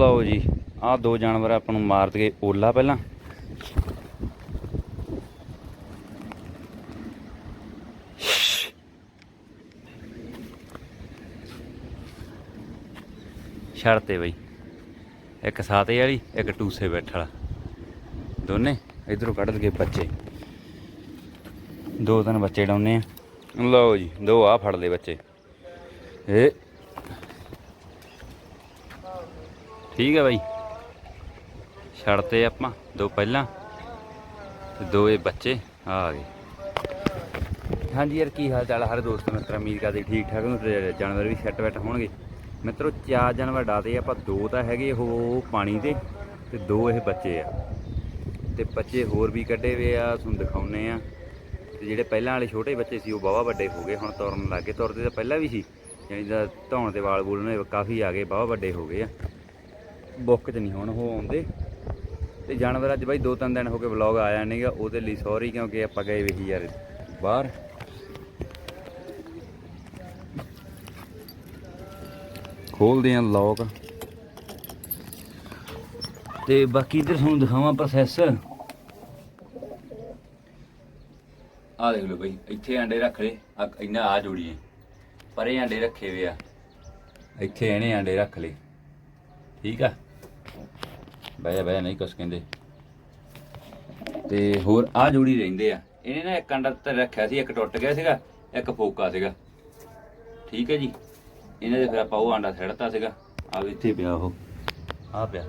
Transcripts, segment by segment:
ਲਓ ਜੀ ਆਹ ਦੋ ਜਾਨਵਰ ਆਪਾਂ ਨੂੰ ਮਾਰ ਦਗੇ ਓਲਾ ਪਹਿਲਾਂ। ਛੱਡ ਤੇ ਬਈ। ਇੱਕ ਸਾਤੇ ਵਾਲੀ ਇੱਕ ਟੂਸੇ ਬੈਠ ਵਾਲਾ। ਦੋਨੇ ਇਧਰੋਂ ਕੱਢ ਲਗੇ ਬੱਚੇ। ਦੋ ਤਿੰਨ ਬੱਚੇ ਡਾਉਨੇ ਆ। ਲਓ ਜੀ ਦੋ ਆ ਫੜ ਲਏ ਬੱਚੇ। ਇਹ ਠੀਕ ਹੈ ਬਾਈ। ਛੱਡਤੇ ਆਪਾਂ ਦੋ ਪਹਿਲਾਂ ਤੇ ਦੋ ਇਹ ਬੱਚੇ, ਆ ਗਏ। ਹਾਂਜੀ ਯਾਰ, ਕੀ ਹਾਲ ਚਾਲ ਆ ਹਰ ਦੋਸਤ ਮਿੱਤਰ, ਉਮੀਦ ਕਰਦੇ ਠੀਕ ਠਾਕ ਨੂੰ ਜਾਨਵਰ ਵੀ ਸੈੱਟ ਬੈਠ ਹੋਣਗੇ। ਮਿੱਤਰੋ, ਚਾਰ ਜਾਨਵਰ ਡਾਤੇ ਆਪਾਂ ਦੋ ਤਾਂ ਹੈਗੇ ਉਹ ਪਾਣੀ ਦੇ, ਤੇ ਦੋ ਇਹ ਬੱਚੇ ਆ। ਤੇ ਬੱਚੇ ਹੋਰ ਵੀ ਕੱਢੇ ਹੋਏ ਆ, ਤੁਹਾਨੂੰ ਦਿਖਾਉਨੇ ਆ। ਤੇ ਜਿਹੜੇ ਪਹਿਲਾਂ ਵਾਲੇ ਛੋਟੇ ਬੱਚੇ ਸੀ, ਉਹ ਬਾਵਾ ਵੱਡੇ ਹੋ ਗਏ, ਹੁਣ ਤੁਰਨ ਲੱਗੇ ਤੁਰਦੇ ਤਾਂ ਪਹਿਲਾਂ ਵੀ ਸੀ, ਯਾਨੀ ਦਾ ਧੌਣ ਦੇ ਵਾਲ ਬੂਲ ਨੇ, ਕਾਫੀ ਆ ਗਏ ਬਾਵਾ ਵੱਡੇ ਹੋ ਗਏ ਆ। ਬੁੱਕ 'ਚ ਨਹੀਂ ਹੁਣ ਉਹ ਆਉਂਦੇ। ਤੇ ਜਾਨਵਰ ਅੱਜ ਬਾਈ ਦੋ ਤਿੰਨ ਦਿਨ ਹੋ ਗਏ ਵਲੌਗ ਆਇਆ ਨਹੀਂਗਾ ਉਹਦੇ ਲਈ ਸੌਰੀ ਕਿਉਂਕਿ ਆਪਾਂ ਗਏ ਵੀ ਯਾਰ ਬਾਹਰ। ਖੋਲਦੇ ਆਂ ਲੌਕ ਤੇ ਬਾਕੀ ਇਧਰ ਤੁਹਾਨੂੰ ਦਿਖਾਵਾਂ ਪ੍ਰੋਸੈਸ ਆ ਦੇਖ ਲਓ ਬਈ, ਇੱਥੇ ਆਂਡੇ ਰੱਖ ਲਏ ਇੰਨਾ ਆ ਜੋੜੀਏ ਪਰੇ ਆਂਡੇ ਰੱਖੇ ਵੇ ਆ। ਇੱਥੇ ਇਹਨੇ ਆਂਡੇ ਰੱਖ ਲਏ। ਠੀਕ ਆ? ਬਹਿ ਜਾ ਬਹਿ ਜਾ, ਨਹੀਂ ਕੁਛ ਕਹਿੰਦੇ। ਤੇ ਹੋਰ ਆ ਜੋੜੀ ਰਹਿੰਦੇ ਆ। ਇਹਨੇ ਨਾ ਇੱਕ ਅੰਡਾ ਤੇ ਰੱਖਿਆ ਸੀ, ਇੱਕ ਟੁੱਟ ਗਿਆ ਸੀਗਾ, ਇੱਕ ਫੋਕਾ ਸੀਗਾ। ਠੀਕ ਹੈ ਜੀ। ਇਹਨਾਂ ਦੇ ਫਿਰ ਆਪਾਂ ਉਹ ਆਂਡਾ ਛੱਡਤਾ ਸੀਗਾ। ਆ ਵੀ ਇੱਥੇ ਪਿਆ ਉਹ। ਆ ਪਿਆ।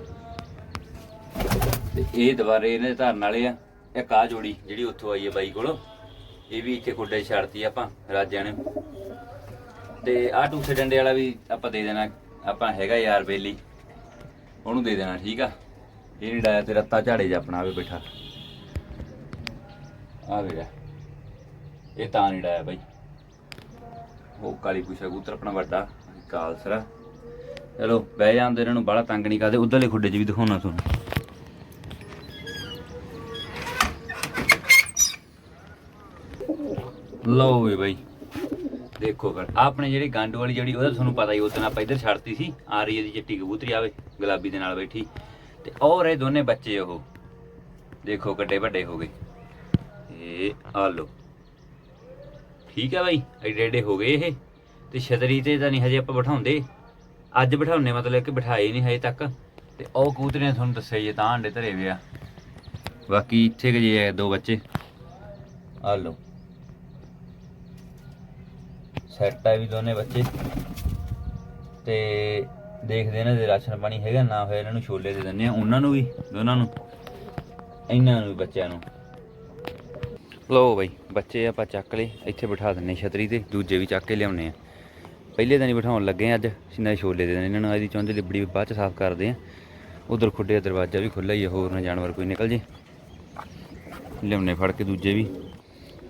ਤੇ ਇਹ ਦੁਬਾਰੇ ਇਹਨੇ ਧਰਨ ਵਾਲੇ ਆ। ਇੱਕ ਆ ਜੋੜੀ ਜਿਹੜੀ ਉੱਥੋਂ ਆਈ ਹੈ ਬਾਈ ਕੋਲੋਂ, ਇਹ ਵੀ ਇੱਥੇ ਖੁੱਡੇ 'ਚ ਛੱਡਤੀ ਆਪਾਂ, ਰਾਜਿਆਂ ਨੇ। ਤੇ ਆ ਟੂਸੇ ਡੰਡੇ ਵਾਲਾ ਵੀ ਆਪਾਂ ਦੇ ਦੇਣਾ, ਆਪਾਂ ਹੈਗਾ ਯਾਰ ਬੇਲੀ ਉਹਨੂੰ ਦੇ ਦੇਣਾ, ਠੀਕ ਆ। ਇਹ ਨਹੀਂ ਡਾਇਆ ਤੇ ਰੱਤਾ ਝਾੜੇ 'ਚ ਆਪਣਾ ਆਵੇ ਬੈਠਾ। ਆ ਵੇੜਾ ਇਹ ਤਾਂ ਨਹੀਂ ਡਾਇਆ ਬਾਈ। ਉਹ ਕਾਲੀ ਪੁੱਛਾ ਕਬੂਤਰ ਆਪਣਾ ਵੱਡਾ ਕਾਲਸਰਾ ਚਲੋ, ਬਹਿ ਜਾਂਦੇ ਇਹਨਾਂ ਨੂੰ ਬੜਾ ਤੰਗ ਨਹੀਂ ਕਰਦੇ, ਉਧਰਲੇ ਖੁੱਡੇ 'ਚ ਵੀ ਦਿਖਾਉਣਾ ਤੁਹਾਨੂੰ। ਲਓ ਵੇ ਬਾਈ। ਦੇਖੋ ਫਿਰ ਆਪਣੇ ਜਿਹੜੀ ਗੰਡ ਵਾਲੀ ਜਿਹੜੀ, ਉਹਦਾ ਤੁਹਾਨੂੰ ਪਤਾ ਹੀ ਉਸ ਦਿਨ ਆਪਾਂ ਇੱਧਰ ਛੱਡਤੀ ਸੀ, ਆ ਰਹੀ ਇਹਦੀ ਚਿੱਟੀ ਕਬੂਤਰੀ ਆਵੇ ਗੁਲਾਬੀ ਦੇ ਨਾਲ ਬੈਠੀ। ਤੇ ਔਰ ਇਹ ਦੋਨੇ ਬੱਚੇ ਉਹ। ਦੇਖੋ ਕਿੱਡੇ ਵੱਡੇ ਹੋ ਗਏ। ਇਹ ਆ ਲੋ ਠੀਕ ਹੈ ਬਾਈ, ਐਡੇ ਐਡੇ ਹੋ ਗਏ ਇਹ। ਤੇ ਛਤਰੀ ਤੇ ਤਾਂ ਨਹੀਂ ਹਜੇ ਆਪਾਂ ਬਿਠਾਉਂਦੇ। ਅੱਜ ਬਿਠਾਉਨੇ ਮਤਲਬ ਕਿ ਬਿਠਾਏ ਨਹੀਂ ਹਜੇ ਤੱਕ। ਤੇ ਉਹ ਕਬੂਤਰੇ ਨੇ ਤੁਹਾਨੂੰ ਦੱਸਿਆ ਜੇ ਤਾਂ ਅੰਡੇ ਧਰੇ ਵੇ ਆ। ਬਾਕੀ ਇੱਥੇ ਕਿ ਜੇ ਦੋ ਬੱਚੇ। ਆ ਲੋ ਸੈੱਟ ਆ ਵੀ ਦੋਨੇ ਬੱਚੇ। ਤੇ ਦੇਖਦੇ ਇਹਨਾਂ ਦੇ ਰਾਸ਼ਨ ਪਾਣੀ ਹੈਗਾ ਨਾ ਹੋਇਆ ਇਹਨਾਂ ਨੂੰ ਛੋਲੇ ਦੇ ਦਿੰਦੇ ਆ ਉਹਨਾਂ ਨੂੰ ਵੀ, ਦੋਨਾਂ ਨੂੰ। ਇਹਨਾਂ ਨੂੰ ਵੀ ਬੱਚਿਆਂ ਨੂੰ। ਲੋ ਬਈ, ਬੱਚੇ ਆਪਾਂ ਚੱਕ ਲਏ। ਇੱਥੇ ਬਿਠਾ ਦਿੰਨੇ ਛਤਰੀ ਤੇ, ਦੂਜੇ ਵੀ ਚੱਕ ਕੇ ਲਿਆਉਣੇ ਆ ਪਹਿਲੇ ਦਿਨ ਹੀ ਬਿਠਾਉਣ ਲੱਗੇ ਆ ਅੱਜ ਸਿੱਧਾ ਛੋਲੇ ਦੇ ਦੇਣੇ ਇਹਨਾਂ ਨੂੰ ਇਹਦੀ ਚੁੰਝ ਲਿਬੜੀ ਬਾਅਦ ਚ ਸਾਫ਼ ਕਰਦੇ ਆ ਉਧਰ ਖੁੱਡੇ ਦਰਵਾਜ਼ਾ ਵੀ ਖੁੱਲਾ ਹੀ ਹੈ ਹੋਰ ਨਾ ਜਾਨਵਰ ਕੋਈ ਨਿਕਲ ਜੇ। ਲਿਆਉਣੇ ਫੜ ਕੇ ਦੂਜੇ ਵੀ।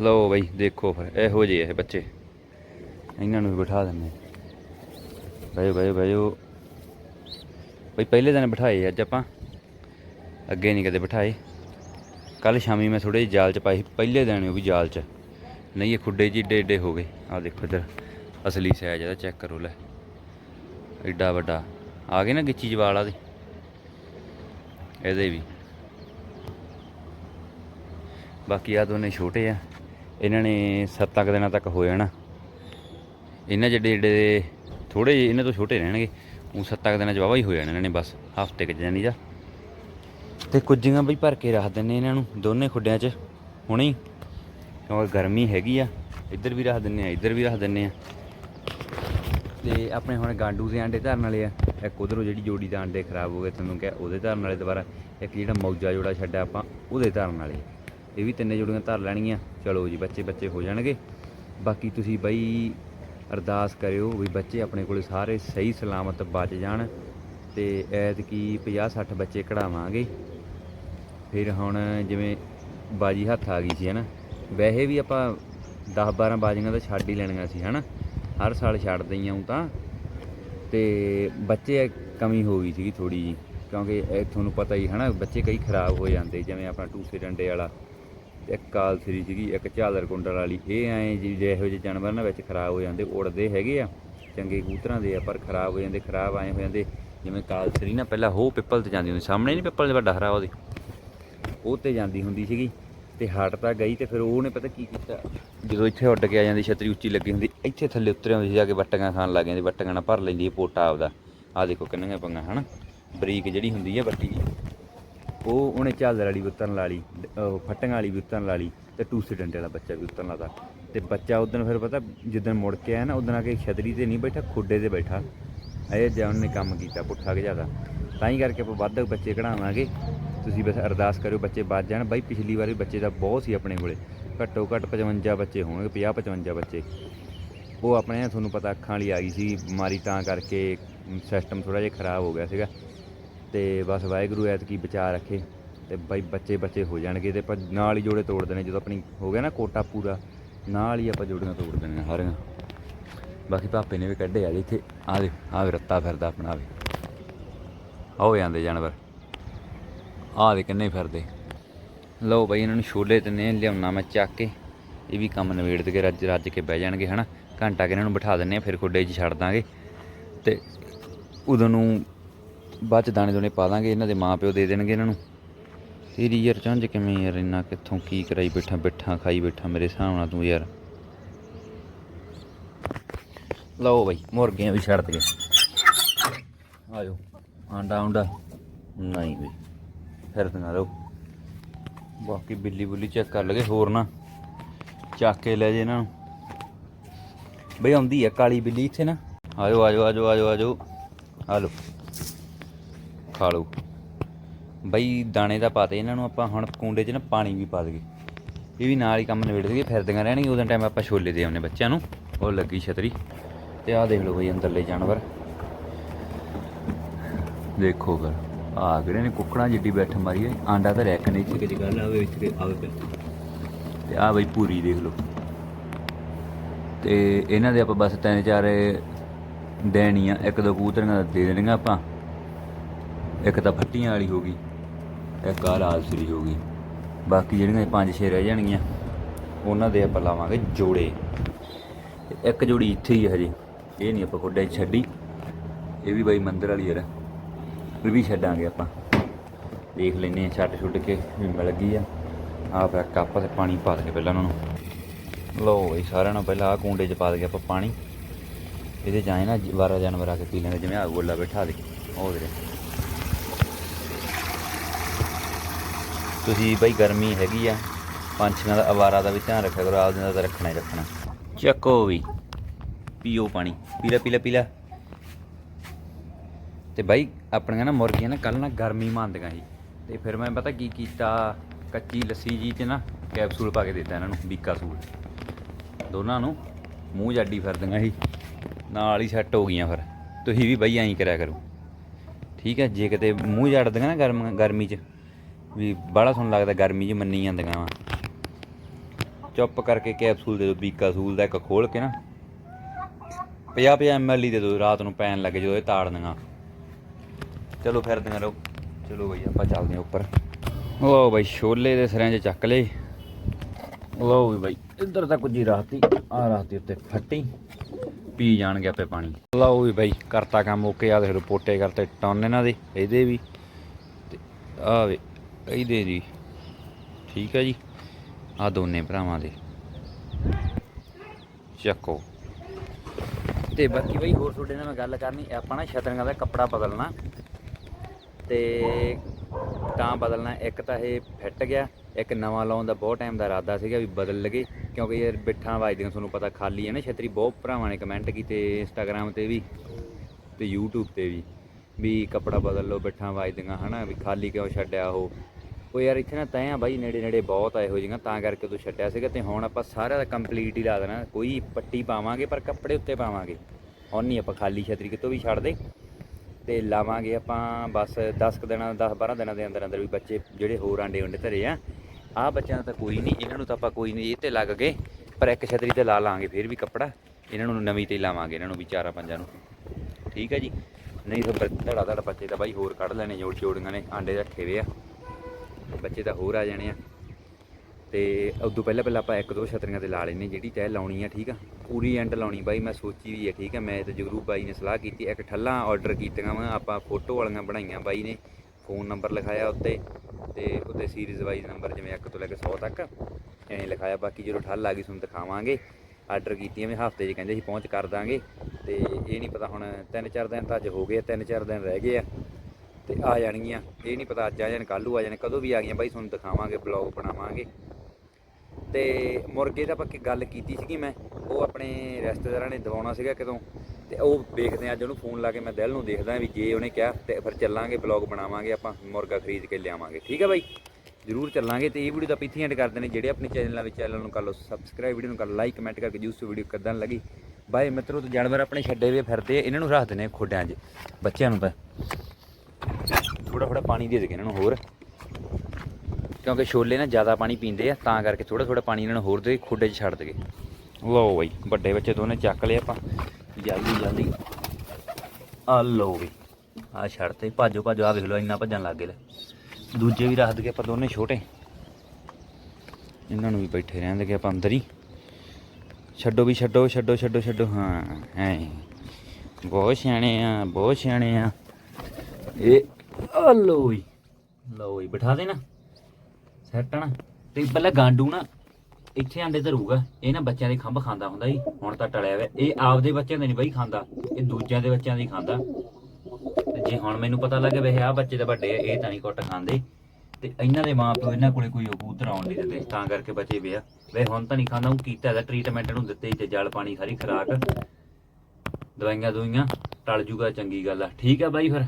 ਲਓ ਬਈ, ਦੇਖੋ ਫਿਰ, ਇਹੋ ਜਿਹੇ ਇਹ ਬੱਚੇ। ਇਹਨਾਂ ਨੂੰ ਵੀ ਬਿਠਾ ਦਿੰਨੇ ਬਹਿ ਬਹਿ ਬਹਿ ਬਈ ਪਹਿਲੇ ਦਿਨ ਬਿਠਾਏ ਅੱਜ ਆਪਾਂ। ਅੱਗੇ ਨਹੀਂ ਕਦੇ ਬਿਠਾਏ। ਕੱਲ ਸ਼ਾਮੀ ਮੈਂ ਥੋੜੇ ਜਾਲ ਚ ਪਾਈ ਸੀ, ਪਹਿਲੇ ਦਿਨ ਉਹ ਵੀ ਜਾਲ ਚ। ਨਹੀਂ ਇਹ ਖੁੱਡੇ ਜੀ ਏਡੇ ਏਡੇ ਹੋ ਗਏ। ਆ ਦੇਖੋ ਇੱਧਰ ਅਸਲੀ ਸਾਈਜ਼ ਇਹਦਾ ਚੈੱਕ ਕਰੋ ਲੈ। ਐਡਾ ਵੱਡਾ। ਆ ਗਏ ਨਾ ਗਿੱਚੀ ਜਵਾਲ ਆ ਦੇ ਇਹਦੇ ਵੀ। ਬਾਕੀ ਆ ਦੋਨੇ ਛੋਟੇ ਆ। ਇਹਨਾਂ ਨੇ 7 ਦਿਨਾਂ ਤੱਕ ਹੋ ਜਾਣਾ ਇਹਨਾਂ ਜਿਹੜੇ ਜਿਹੜੇ ਥੋੜੇ ਜਿਹੇ ਇਹਨਾਂ ਤੋਂ ਛੋਟੇ ਰਹਿਣਗੇ। ਉਹ 7 ਦਿਨਾਂ ਚ ਵਾਵਾ ਹੀ ਹੋ ਜਾਣਾ ਇਹਨਾਂ ਨੇ ਬਸ, ਹਫ਼ਤੇ ਕੁ ਜਾਨੀ ਜਾ ਤੇ ਕੁੱਜੀਆਂ ਬਈ ਭਰ ਕੇ ਰੱਖ ਦਿੰਨੇ ਇਹਨਾਂ ਨੂੰ, ਦੋਨੇ ਖੁੱਡਿਆਂ 'ਚ, ਹੁਣੇ ਹੀ। ਕਿਉਂਕਿ ਗਰਮੀ ਹੈਗੀ ਆ, ਇੱਧਰ ਵੀ ਰੱਖ ਦਿੰਨੇ ਆ, ਇੱਧਰ ਵੀ ਰੱਖ ਦਿੰਨੇ ਆ। ਤੇ ਆਪਣੇ ਹੁਣ ਗਾਂਡੂ ਦੇ ਆਂਡੇ ਧਰਨ ਵਾਲੇ ਆ, ਇੱਕ ਉਧਰੋਂ ਜਿਹੜੀ ਜੋੜੀ ਦਾ ਆਂਡੇ ਖਰਾਬ ਹੋ ਗਏ, ਤੁਹਾਨੂੰ ਕਿਹਾ ਉਹਦੇ ਧਰਨ ਵਾਲੇ ਦੁਬਾਰਾ, ਇੱਕ ਜਿਹੜਾ ਮੌਜਾ ਜੋੜਾ ਛੱਡਿਆ ਆਪਾਂ, ਉਹਦੇ ਧਰਨ ਵਾਲੇ। ਇਹ ਵੀ ਤਿੰਨੇ ਜੋੜੀਆਂ ਧਰ ਲੈਣਗੀਆਂ ਚਲੋ ਜੀ ਬੱਚੇ ਬੱਚੇ ਹੋ ਜਾਣਗੇ। ਬਾਕੀ ਤੁਸੀਂ ਬਈ ਅਰਦਾਸ ਕਰਿਓ ਵੀ ਬੱਚੇ ਆਪਣੇ ਕੋਲੇ ਸਾਰੇ ਸਹੀ ਸਲਾਮਤ ਬਚ ਜਾਣ ਤੇ ਐਤਕੀ 50 60 ਬੱਚੇ ਕਢਾਵਾਂਗੇ। ਫਿਰ ਹੁਣ ਜਿਵੇਂ ਬਾਜੀ ਹੱਥ ਆ ਗਈ ਸੀ, ਹਨਾ? ਵੈਸੇ ਵੀ ਆਪਾਂ 10 12 ਬਾਜੀਆਂ ਤਾਂ ਛੱਡ ਹੀ ਲੈਣੀਆਂ ਸੀ, ਹਨਾ? ਹਰ ਸਾਲ ਛੱਡਦੇ ਹੀ ਆਉਂ ਤਾਂ। ਤੇ ਬੱਚੇ ਕਮੀ ਹੋ ਗਈ ਸੀਗੀ ਥੋੜੀ ਜੀ ਕਿਉਂਕਿ ਇਹ ਤੁਹਾਨੂੰ ਪਤਾ ਹੀ, ਹਨਾ? ਬੱਚੇ ਕਈ ਖਰਾਬ ਹੋ ਜਾਂਦੇ, ਜਿਵੇਂ ਆਪਣਾ ਟੂਸੇ ਡੰਡੇ ਵਾਲਾ। ਇੱਕ ਕਾਲ ਸਰੀ ਸੀਗੀ, ਇੱਕ ਝਾਲਰ ਕੁੰਡਲ ਵਾਲੀ। ਇਹ ਐਂ ਜੀ ਜਿਹੋ ਜਿਹੇ ਜਾਨਵਰ ਨਾ ਵਿੱਚ ਖਰਾਬ ਹੋ ਜਾਂਦੇ, ਉੜਦੇ ਹੈਗੇ ਆ। ਚੰਗੇ ਕਬੂਤਰਾਂ ਦੇ ਆ, ਪਰ ਖਰਾਬ ਹੋ ਜਾਂਦੇ, ਖਰਾਬ ਆਏ ਹੋ ਜਾਂਦੇ। ਜਿਵੇਂ ਕਾਲਸਰੀ ਨਾ, ਪਹਿਲਾਂ ਹੋ ਪਿੱਪਲ ਤੇ ਜਾਂਦੀ ਹੁੰਦੀ ਸਾਹਮਣੇ ਨਹੀਂ ਪਿੱਪਲ ਜਿਹਾ ਵੱਡਾ ਹਰਾ ਉਹਦੇ। ਉਹ ਤੇ ਜਾਂਦੀ ਹੁੰਦੀ ਸੀਗੀ। ਤੇ ਹਟ ਤਾਂ ਗਈ ਤੇ ਫਿਰ ਉਹਨੇ ਪਤਾ ਕੀ ਕੀਤਾ? ਜਦੋਂ ਇੱਥੇ ਉੱਡ ਕੇ ਆ ਜਾਂਦੀ, ਛਤਰੀ ਉੱਚੀ ਲੱਗੀ ਹੁੰਦੀ, ਇੱਥੇ ਥੱਲੇ ਉਤਰਿਆ ਆਉਂਦੀ ਸੀ, ਜਾ ਕੇ ਵੱਟੀਆਂ ਖਾਣ ਲੱਗ ਜਾਂਦੀ। ਵੱਟੀਆਂ ਨਾਲ ਭਰ ਲੈਂਦੀ ਹੈ ਪੋਟਾ ਆਪਦਾ। ਆ ਦੇਖੋ ਕਿੰਨੀਆਂ ਪੰਗਾਂ, ਹਨਾ? ਬਰੀਕ ਜਿਹੜੀ ਹੁੰਦੀ ਹੈ ਵੱਟੀ। ਉਹ ਉਹਨੇ ਝਾਲਰ ਵਾਲੀ ਵੀ ਉਤਰਨ ਲਾ ਲਈ, ਉਹ ਵਾਲੀ ਵੀ ਉਤਰਨ ਲਾ ਲਈ ਤੇ ਟੂਸੇ ਡੰਡੇ ਵਾਲਾ ਬੱਚਾ ਵੀ ਉਤਰਨ ਲਾਤਾ। ਤੇ ਬੱਚਾ ਉਦੋਂ ਫਿਰ ਪਤਾ ਜਿੱਦਣ ਮੁੜ ਕੇ ਆਇਆ ਨਾ ਉਦੋਂ ਆ ਕੇ ਛਤਰੀ ਤੇ ਨਹੀਂ ਬੈਠਾ, ਖੁੱਡੇ ਤੇ ਬੈਠਾ। ਇਹ ਜਿਹਾ ਉਹਨੇ ਕੰਮ ਕੀਤਾ ਪੁੱਠਾ ਕਿ ਜ਼ਿਆਦਾ। ਤਾਂ ਹੀ ਕਰਕੇ ਆਪਾਂ ਵੱਧ ਬੱਚੇ ਕਢਾਵਾਂਗੇ। ਤੁਸੀਂ ਬਸ ਅਰਦਾਸ ਕਰਿਓ ਬੱਚੇ ਬਚ ਜਾਣ। ਬਾਈ, ਪਿਛਲੀ ਵਾਰੀ ਬੱਚੇ ਦਾ ਬਹੁਤ ਸੀ ਆਪਣੇ ਕੋਲੇ। ਘੱਟੋ ਘੱਟ 55 ਬੱਚੇ ਹੋਣਗੇ 50 55 ਬੱਚੇ। ਉਹ ਆਪਣੇ ਤੁਹਾਨੂੰ ਪਤਾ ਅੱਖਾਂ ਵਾਲੀ ਆ ਗਈ ਸੀ, ਬਿਮਾਰੀ ਤਾਂ ਕਰਕੇ ਸਿਸਟਮ ਥੋੜਾ ਜਿਹਾ ਖਰਾਬ ਹੋ ਗਿਆ ਸੀਗਾ। ਤੇ ਬਸ ਵਾਹਿਗੁਰੂ ਐਤਕੀ ਬਚਾ ਰੱਖੇ ਤੇ ਬਾਈ ਬੱਚੇ ਬੱਚੇ ਹੋ ਜਾਣਗੇ ਤੇ ਆਪਾਂ ਨਾਲ ਹੀ ਜੋੜੇ ਤੋੜ ਦੇਣੇ, ਜਦੋਂ ਆਪਣੀ ਹੋ ਗਿਆ ਨਾ ਕੋਟਾ ਪੂਰਾ, ਨਾਲ ਹੀ ਆਪਾਂ ਜੋੜੀਆਂ ਤੋੜ ਦੇਣੀਆਂ ਸਾਰੀਆਂ। ਬਾਕੀ ਭਾਪੇ ਨੇ ਵੀ ਕੱਢੇ ਆ ਜੀ ਇੱਥੇ। ਆ ਦੇ ਆ ਵੀ ਰੱਤਾ ਫਿਰਦਾ ਆਪਣਾ ਵੀ। ਆਓ ਜਾਂਦੇ ਜਾਨਵਰ। ਆ ਦੇ ਕਿੰਨੇ ਫਿਰਦੇ। ਲਓ ਬਾਈ ਇਹਨਾਂ ਨੂੰ ਛੋਲੇ ਤੇ ਨੇ ਲਿਆਉਣਾ ਮੈਂ ਚੱਕ ਕੇ। ਇਹ ਵੀ ਕੰਮ ਨਵੇੜ ਕੇ ਰੱਜ ਰੱਜ ਕੇ ਬਹਿ ਜਾਣਗੇ, ਹਨਾ। ਘੰਟਾ ਕਿ ਇਹਨਾਂ ਨੂੰ ਬਿਠਾ ਦਿੰਨੇ ਆ ਫਿਰ ਖੁੱਡੇ 'ਚ ਛੱਡ ਦਾਂਗੇ। ਤੇ ਉਦੋਂ ਨੂੰ ਬਾਅਦ ਚ ਦਾਣੇ ਦੋਨੇ ਪਾ ਦਾਂਗੇ, ਇਹਨਾਂ ਦੇ ਮਾਂ ਪਿਓ ਦੇ ਦੇਣਗੇ ਇਹਨਾਂ ਨੂੰ। ਤੇਰੀ ਯਾਰ ਚੰਜ ਕਿਵੇਂ ਯਾਰ, ਇੰਨਾ ਕਿੱਥੋਂ ਕੀ ਕਰਾਈ ਬੈਠਾ ਬੈਠਾ, ਖਾਈ ਬੈਠਾ ਮੇਰੇ ਹਿਸਾਬ ਨਾਲ ਤੂੰ ਯਾਰ। ਲਓ ਬਈ, ਮੁਰਗੀਆਂ ਵੀ ਛੱਡ ਦਈਏ ਆਜੋ ਆਂਡਾ ਆਂਡਾ। ਨਹੀਂ ਬਈ, ਫਿਰ ਤਾਂ ਰਹੋ ਬਾਕੀ ਬਿੱਲੀ ਬੁੱਲੀ ਚੈੱਕ ਕਰ ਲਗੇ ਹੋਰ ਨਾ ਚੱਕ ਕੇ ਲੈ ਜੇ ਇਹਨਾਂ ਨੂੰ। ਬਈ ਆਉਂਦੀ ਆ ਕਾਲੀ ਬਿੱਲੀ ਇੱਥੇ ਨਾ। ਆਜੋ ਆਜੋ ਆਜੋ ਆਜੋ ਆਜੋ ਆ ਲਓ। ਖਾ ਲਓ। ਬਈ ਦਾਣੇ ਦਾ ਪਾਤੇ ਇਹਨਾਂ ਨੂੰ ਆਪਾਂ ਹੁਣ ਕੁੰਡੇ 'ਚ ਨਾ ਪਾਣੀ ਵੀ ਪਾ ਦਈਏ। ਇਹ ਵੀ ਨਾਲ ਹੀ ਕੰਮ ਨਿਬੇੜ ਦਈਏ ਫਿਰਦੀਆਂ ਰਹਿਣਗੀਆਂ। ਉਦੋਂ ਟਾਈਮ ਆਪਾਂ ਛੋਲੇ ਦੇ ਆਉਨੇ ਬੱਚਿਆਂ ਨੂੰ। ਉਹ ਲੱਗੀ ਛਤਰੀ। ਤੇ ਆਹ ਦੇਖ ਲਓ ਬਈ ਅੰਦਰਲੇ ਜਾਨਵਰ। ਦੇਖੋ ਫਿਰ ਆ ਕਿਹੜੇ ਨੇ ਕੁੱਕੜਾਂ ਜਿੱਡੀ ਬੈਠ ਮਾਰੀ ਹੈ। ਆਂਡਾ ਤਾਂ ਰੈਕ ਨਹੀਂ ਸੀ ਕਿ ਗੱਲ ਆਵੇ ਇੱਥੇ ਆਵੇ ਪਿਆ। ਤੇ ਆ ਬਈ ਪੂਰੀ ਦੇਖ ਲਓ। ਤੇ ਇਹਨਾਂ ਦੇ ਆਪਾਂ ਬਸ ਤਿੰਨ ਚਾਰ ਦੇਣੀਆਂ ਇੱਕ ਦੋ ਕਬੂਤਰੀਆਂ ਦਾ ਦੇ ਦੇਣੀਆਂ ਆਪਾਂ। ਇੱਕ ਤਾਂ ਫੱਟੀਆਂ ਵਾਲੀ ਹੋ ਗਈ, ਇੱਕ ਆ ਲਾਲ ਹੋ ਗਈ। ਬਾਕੀ ਜਿਹੜੀਆਂ ਪੰਜ ਛੇ ਰਹਿ ਜਾਣਗੀਆਂ, ਉਹਨਾਂ ਦੇ ਆਪਾਂ ਲਾਵਾਂਗੇ ਜੋੜੇ। ਇੱਕ ਜੋੜੀ ਇੱਥੇ ਹੀ ਹੈ ਹਜੇ, ਇਹ ਨਹੀਂ ਆਪਾਂ ਖੁੱਡੇ 'ਚ ਛੱਡੀ। ਇਹ ਵੀ ਬਾਈ ਮੰਦਰ ਵਾਲੀ ਯਾਰ ਇਹ ਵੀ ਛੱਡਾਂਗੇ ਆਪਾਂ। ਦੇਖ ਲੈਨੇ ਆ ਛੱਡ ਛੁੱਟ ਕੇ ਵੀ ਮਿਲ ਗਈ ਆ। ਆ ਫਿਰ ਕੱਪ ਤੇ ਪਾਣੀ ਪਾ ਦੇ ਪਹਿਲਾਂ ਉਹਨਾਂ ਨੂੰ। ਲਓ ਬਈ ਸਾਰਿਆਂ ਨੂੰ ਪਹਿਲਾਂ ਆ ਕੁੰਡੇ 'ਚ ਪਾ ਦਈਏ ਆਪਾਂ ਪਾਣੀ। ਇਹਦੇ 'ਚ ਆਏ ਨਾ ਵਾਰਾ ਜਾਨਵਰ ਆ ਕੇ ਪੀ ਲੈਂਦੇ, ਜਿਵੇਂ ਆ ਗੋਲਾ ਬੈਠਾ ਦੇ। ਉਹ ਵੀਰੇ। ਤੁਸੀਂ ਬਾਈ ਗਰਮੀ ਹੈਗੀ ਆ, ਪੰਛੀਆਂ ਦਾ ਆਵਾਰਾ ਦਾ ਵੀ ਧਿਆਨ ਰੱਖਿਆ ਕਰੋ, ਆਪਦੇ ਦਾ ਤਾਂ ਰੱਖਣਾ ਹੀ ਰੱਖਣਾ। ਚੱਕੋ ਵੀ, ਪੀਓ ਪਾਣੀ ਪੀਲਾ ਪੀਲਾ ਪੀਲਾ ਤੇ ਬਾਈ ਆਪਣੀਆਂ ਨਾ ਮੁਰਗੀਆਂ ਨਾ ਕੱਲ ਨਾ ਗਰਮੀ ਮੰਨਦੀਆਂ ਸੀ। ਤੇ ਫਿਰ ਮੈਂ ਪਤਾ ਕੀ ਕੀਤਾ, ਕੱਚੀ ਲੱਸੀ ਜੀ ਚ ਨਾ ਕੈਪਸੂਲ ਪਾ ਕੇ ਦਿੱਤਾ ਇਹਨਾਂ ਨੂੰ, ਬੀਕਾ ਸੂਲ। ਦੋਨਾਂ ਨੂੰ ਮੂੰਹ ਜਾਡੀ ਫਿਰਦੀਆਂ ਸੀ, ਨਾਲ ਹੀ ਸੈੱਟ ਹੋ ਗਈਆਂ ਫਿਰ। ਤੁਸੀਂ ਵੀ ਬਾਈ ਐਂ ਕਰਿਆ ਕਰੋ। ਠੀਕ ਹੈ, ਜੇ ਕਿਤੇ ਮੂੰਹ ਜੜਦੀਆਂ ਨਾ ਗਰਮ, ਗਰਮੀ 'ਚ ਵੀ ਬੜਾ ਸੁਣ ਲੱਗਦਾ, ਗਰਮੀ 'ਚ ਮੰਨੀ ਜਾਂਦੀਆਂ ਵਾ। ਚੁੱਪ ਕਰਕੇ ਕੈਪਸੂਲ ਦੇ ਦੋ ਬੀਕਾ ਸੂਲ ਦਾ ਇੱਕ ਖੋਲ ਕੇ ਨਾ। 50 50 ਐਮਐਲ ਹੀ ਦੇ ਦੋ ਰਾਤ ਨੂੰ ਪੈਣ ਲੱਗੇ ਜਦੋਂ ਇਹ ਤਾੜਨੀਆਂ ਚਲੋ ਫਿਰਦੀਆਂ ਰਹੋ ਚਲੋ ਬਈ ਆਪਾਂ ਚੱਲਦੇ ਹਾਂ ਉੱਪਰ। ਲਓ ਬਈ, ਛੋਲੇ ਦੇ ਸਿਰਾਂ 'ਚ ਚੱਕ ਲਏ। ਲਓ ਵੀ ਬਈ, ਇੱਧਰ ਤਾਂ ਕੁਝ ਹੀ ਰਾਤੀ, ਆ ਰਾਤੀ ਉੱਤੇ ਫੱਟੀ, ਪੀ ਜਾਣਗੇ ਆਪੇ ਪਾਣੀ। ਲਓ ਵੀ ਬਈ, ਕਰਤਾ ਕੰਮ ਓਕੇ ਆ ਦੇਖ ਲਓ ਪੋਟੇ ਕਰਤੇ ਟਨ ਇਹਨਾਂ ਦੇ, ਇਹਦੇ ਵੀ। ਤੇ ਆ ਵੇ ਇਹਦੇ ਜੀ। ਠੀਕ ਹੈ ਜੀ। ਆ ਦੋਨੇ ਭਰਾਵਾਂ ਦੇ। ਚੱਕੋ। ਤੇ ਬਾਕੀ ਬਈ ਹੋਰ ਤੁਹਾਡੇ ਨਾਲ ਮੈਂ ਗੱਲ ਕਰਨੀ, ਆਪਾਂ ਨਾ ਛਤਰੀਆਂ ਦਾ ਕੱਪੜਾ ਬਦਲਣਾ। ਤੇ ਤਾਂ ਬਦਲਣਾ, ਇੱਕ ਤਾਂ ਇਹ ਫਿੱਟ ਗਿਆ, ਇੱਕ ਨਵਾਂ ਲਾਉਣ ਦਾ ਬਹੁਤ ਟਾਈਮ ਦਾ ਇਰਾਦਾ ਸੀਗਾ ਵੀ ਬਦਲ ਲਗੇ ਕਿਉਂਕਿ ਯਾਰ ਬਿੱਠਾਂ ਵੱਜਦੀਆਂ, ਤੁਹਾਨੂੰ ਪਤਾ ਖਾਲੀ ਹੈ ਨਾ ਛਤਰੀ, ਬਹੁਤ ਭਰਾਵਾਂ ਨੇ ਕਮੈਂਟ ਕੀਤੇ ਇੰਸਟਾਗ੍ਰam ਤੇ ਵੀ ਤੇ YouTube ਤੇ ਵੀ। ਵੀ ਕੱਪੜਾ ਬਦਲ ਲਓ, ਬਿੱਠਾਂ ਵੱਜਦੀਆਂ, ਹਨਾ? ਵੀ ਖਾਲੀ ਕਿਉਂ ਛੱਡਿਆ ਉਹ? ਉਹ ਯਾਰ ਇੱਥੇ ਨਾ ਤੈਂ ਆ ਬਾਈ, ਨੇੜੇ ਨੇੜੇ ਬਹੁਤ ਆਏ ਹੋ ਜਿਹੀਆਂ, ਤਾਂ ਕਰਕੇ ਤੂੰ ਛੱਡਿਆ ਸੀਗਾ ਤੇ ਹੁਣ ਆਪਾਂ ਸਾਰਾ ਦਾ ਕੰਪਲੀਟ ਹੀ ਲਾ ਦੇਣਾ। ਕੋਈ ਪੱਟੀ ਪਾਵਾਂਗੇ, ਪਰ ਕੱਪੜੇ ਉੱਤੇ ਪਾਵਾਂਗੇ। ਹੁਣ ਨਹੀਂ ਆਪਾਂ ਖਾਲੀ ਛਤਰੀ ਕਿਤੋਂ ਵੀ ਛੱਡ ਦੇ ਤੇ ਲਾਵਾਂਗੇ ਆਪਾਂ ਬਸ 10 ਕੁ ਦਿਨਾਂ 10 12 ਦਿਨਾਂ ਦੇ ਅੰਦਰ ਅੰਦਰ ਵੀ ਬੱਚੇ ਜਿਹੜੇ ਹੋਰ ਆਂਡੇ ਉਂਡੇ ਧਰੇ ਆ। ਆਹ ਬੱਚਿਆਂ ਦਾ ਤਾਂ ਕੋਈ ਨਹੀਂ, ਇਹਨਾਂ ਨੂੰ ਤਾਂ ਆਪਾਂ ਕੋਈ ਨਹੀਂ, ਇਹ ਤੇ ਲੱਗ ਗਏ। ਪਰ ਇੱਕ ਛਤਰੀ ਤੇ ਲਾ ਲਾਂਗੇ, ਫਿਰ ਵੀ ਕੱਪੜਾ। ਇਹਨਾਂ ਨੂੰ ਨਵੀਂ ਤੇ ਲਾਵਾਂਗੇ, ਇਹਨਾਂ ਨੂੰ ਵੀ ਚਾਰਾਂ ਪੰਜਾਂ ਨੂੰ। ਠੀਕ ਹੈ ਜੀ। ਨਹੀਂ ਤਾਂ ਧੜਾ ਧੜਾ ਬੱਚੇ ਤਾਂ ਬਾਈ ਹੋਰ ਕੱਢ ਲੈਣੇ ਜੋੜ ਜੋੜੀਆਂ ਨੇ, ਆਂਡੇ ਰੱਖੇ ਵੇ ਆ। ਬੱਚੇ ਤਾਂ ਹੋਰ ਆ ਜਾਣੇ ਆ। ਤੇ ਉਦੋਂ ਪਹਿਲਾਂ ਪਹਿਲਾਂ ਆਪਾਂ ਇੱਕ ਦੋ ਛਤਰੀਆਂ ਤੇ ਲਾ ਲੈਨੇ ਜਿਹੜੀ ਤੈ ਲਾਉਣੀ ਆ ਠੀਕ ਆ? ਪੂਰੀ ਐਂਡ ਲਾਉਣੀ ਬਾਈ ਮੈਂ ਸੋਚੀ ਵੀ ਆ ਠੀਕ ਆ? ਮੈਂ ਤੇ ਜਗਰੂਪ ਬਾਈ ਨੇ ਸਲਾਹ ਕੀਤੀ ਇੱਕ ਠੱਲਾਂ ਆਰਡਰ ਕੀਤੀਆਂ ਵਾ ਆਪਾਂ ਫੋਟੋ ਵਾਲੀਆਂ ਬਣਾਈਆਂ ਬਾਈ ਨੇ ਫੋਨ ਨੰਬਰ ਲਿਖਾਇਆ ਉੱਤੇ ਤੇ ਉੱਤੇ ਸੀਰੀਜ਼ ਵਾਈਜ਼ ਨੰਬਰ ਜਿਵੇਂ 1 ਤੋਂ ਲੈ ਕੇ 100 ਤੱਕ ਐਂ ਲਿਖਾਇਆ ਬਾਕੀ ਜਦੋਂ ਠੱਲ ਆ ਗਈ ਤੁਹਾਨੂੰ ਦਿਖਾਵਾਂਗੇ। ਆਰਡਰ ਕੀਤੀਆਂ ਵੀ ਹਫ਼ਤੇ 'ਚ ਕਹਿੰਦੇ ਸੀ ਪਹੁੰਚ ਕਰ ਦਾਂਗੇ ਤੇ ਇਹ ਨਹੀਂ ਪਤਾ ਹੁਣ ਤਿੰਨ ਚਾਰ ਦਿਨ ਤਾਂ ਅੱਜ ਹੋ ਗਏ ਆ, ਤਿੰਨ ਚਾਰ ਦਿਨ ਰਹਿ ਗਏ ਆ। ਤੇ ਆ ਜਾਣਗੀਆਂ। ਇਹ ਨਹੀਂ ਪਤਾ ਅੱਜ ਆ ਜਾਣ, ਕੱਲ੍ਹ ਨੂੰ ਆ ਜਾਣ, ਕਦੋਂ ਵੀ ਆ ਗਈਆਂ। ਬਾਈ, ਤੁਹਾਨੂੰ ਦਿਖਾਵਾਂਗੇ ਬਲੌਗ ਬਣਾਵਾਂਗੇ। ਤੇ ਮੁਰਗੇ ਦਾ ਪੱਕੇ ਗੱਲ ਕੀਤੀ ਸੀਗੀ ਮੈਂ। ਉਹ ਆਪਣੇ ਰਿਸ਼ਤੇਦਾਰਾਂ ਨੇ ਦਵਾਉਣਾ ਸੀਗਾ ਕਿਦੋਂ ਤੇ ਉਹ ਵੇਖਦੇ ਆ ਅੱਜ ਉਹਨੂੰ ਫੋਨ ਲਾ ਕੇ ਮੈਂ ਦਿਲ ਨੂੰ ਦੇਖਦਾ ਵੀ ਜੇ ਉਹਨੇ ਕਿਹਾ, ਤੇ ਫਿਰ ਚੱਲਾਂਗੇ ਬਲੌਗ ਬਣਾਵਾਂਗੇ, ਆਪਾਂ ਮੁਰਗਾ ਖਰੀਦ ਕੇ ਲਿਆਵਾਂਗੇ। ਠੀਕ ਹੈ ਬਾਈ? ਜਰੂਰ ਚੱਲਾਂਗੇ ਤੇ ਇਹ ਵੀਡੀਓ ਤਾਂ ਪਿੱਛੇ ਐਂਡ ਕਰਦੇ ਨੇ। ਜਿਹੜੇ ਆਪਣੇ ਚੈਨਲਾਂ ਵਿੱਚ ਚੈਨਲ ਨੂੰ ਕਰ ਲਓ ਸਬਸਕ੍ਰਾਈਬ ਵੀਡੀਓ ਨੂੰ ਕਰ ਲਾਈਕ ਕਮੈਂਟ ਕਰਕੇ ਜੂਸ ਵੀਡੀਓ ਕਿੱਦਾਂ ਲੱਗੀ। ਬਾਈ, ਮਿੱਤਰੋ, ਤੇ ਜਾਨਵਰ ਆਪਣੇ ਛੱਡੇ ਵੇ ਫਿਰਦੇ ਇਹਨਾਂ ਨੂੰ ਰੱਖ ਦਿੰਦੇ ਖੋਡਿਆਂ 'ਚ, ਬੱਚਿਆਂ ਨੂੰ ਤਾਂ। ਥੋੜਾ ਥੋੜਾ ਪਾਣੀ ਦੇ ਦੇ ਇਹਨਾਂ ਨੂੰ ਹੋਰ। ਕਿਉਂਕਿ ਛੋਲੇ ਨਾ ਜ਼ਿਆਦਾ ਪਾਣੀ ਪੀਂਦੇ ਆ, ਤਾਂ ਕਰਕੇ ਥੋੜਾ ਥੋੜਾ ਪਾਣੀ ਇਹਨਾਂ ਨੂੰ ਹੋਰ ਦੇ ਖੋਡੇ 'ਚ ਛੱਡ ਦਗੇ। ਲਓ ਬਈ, ਵੱਡੇ ਬੱਚੇ ਦੋਨੇ ਚੱਕ ਲਏ ਆਪਾਂ। ਜਲਦੀ ਜਲਦੀ। ਆ ਲਓ ਵੀ ਆ ਛੱਡਤੇ ਭਾਜੋ ਭਾਜੋ ਆ ਵੇਖ ਲਓ, ਇੰਨਾ ਭੱਜਣ ਲੱਗ ਗਏ ਲੈ। ਦੂਜੇ ਵੀ ਰੱਖ ਦਗੇ ਆਪਾਂ ਦੋਨੇ ਛੋਟੇ। ਇਹਨਾਂ ਨੂੰ ਵੀ ਬੈਠੇ ਰਹਿਣ ਦਗੇ ਆਪਾਂ ਅੰਦਰ ਹੀ। ਛੱਡੋ ਵੀ, ਛੱਡੋ ਛੱਡੋ ਛੱਡੋ ਛੱਡੋ, ਹਾਂ, ਐ। ਬਹੁਤ ਸਿਆਣੇ ਆ, ਬਹੁਤ ਸਿਆਣੇ ਆ। ਇਹ ਆ ਲੋ ਵੀ ਲਓ ਵੀ ਬਿਠਾ ਦੇ ਨਾ ਸੈੱਟ ਆ ਨਾ। ਤੇ ਪਹਿਲਾਂ ਗਾਂਡੂ ਨਾ ਇੱਥੇ ਆਂਡੇ ਧਰੂਗਾ ਇਹ ਨਾ ਬੱਚਿਆਂ ਦੇ ਖੰਭ ਖਾਂਦਾ ਹੁੰਦਾ ਜੀ। ਹੁਣ ਤਾਂ ਟਲਿਆ ਹੋਇਆ। ਇਹ ਆਪਦੇ ਬੱਚਿਆਂ ਦੇ ਨਹੀਂ ਬਈ ਖਾਂਦਾ। ਇਹ ਦੂਜਿਆਂ ਦੇ ਬੱਚਿਆਂ ਦੀ ਖਾਂਦਾ। ਤੇ ਜੇ ਹੁਣ ਮੈਨੂੰ ਪਤਾ ਲੱਗੇ ਵੇ ਆਹ ਬੱਚੇ ਤਾਂ ਵੱਡੇ ਆ, ਇਹ ਤਾਂ ਨਹੀਂ ਕੁੱਟ ਖਾਂਦੇ। ਤੇ ਇਹਨਾਂ ਦੇ ਮਾਪੇ ਇਹਨਾਂ ਕੋਲੇ ਕੋਈ ਕਬੂਤਰ ਆਉਣ ਨਹੀਂ ਦਿੰਦੇ। ਤਾਂ ਕਰਕੇ ਬਚੇ ਵੇ ਆ। ਵੇ ਹੁਣ ਤਾਂ ਨਹੀਂ ਖਾਂਦਾ। ਉਹ ਕੀਤਾ ਇਹਦਾ ਟ੍ਰੀਟਮੈਂਟ ਨੂੰ ਦਿੱਤੇ ਤੇ ਜਲ ਪਾਣੀ ਖਰੀ ਖਰਾਕ। ਦਵਾਈਆਂ ਦੁਈਆਂ ਟਲ ਜੂਗਾ, ਚੰਗੀ ਗੱਲ ਆ। ਠੀਕ ਆ ਬਾਈ ਫਿਰ।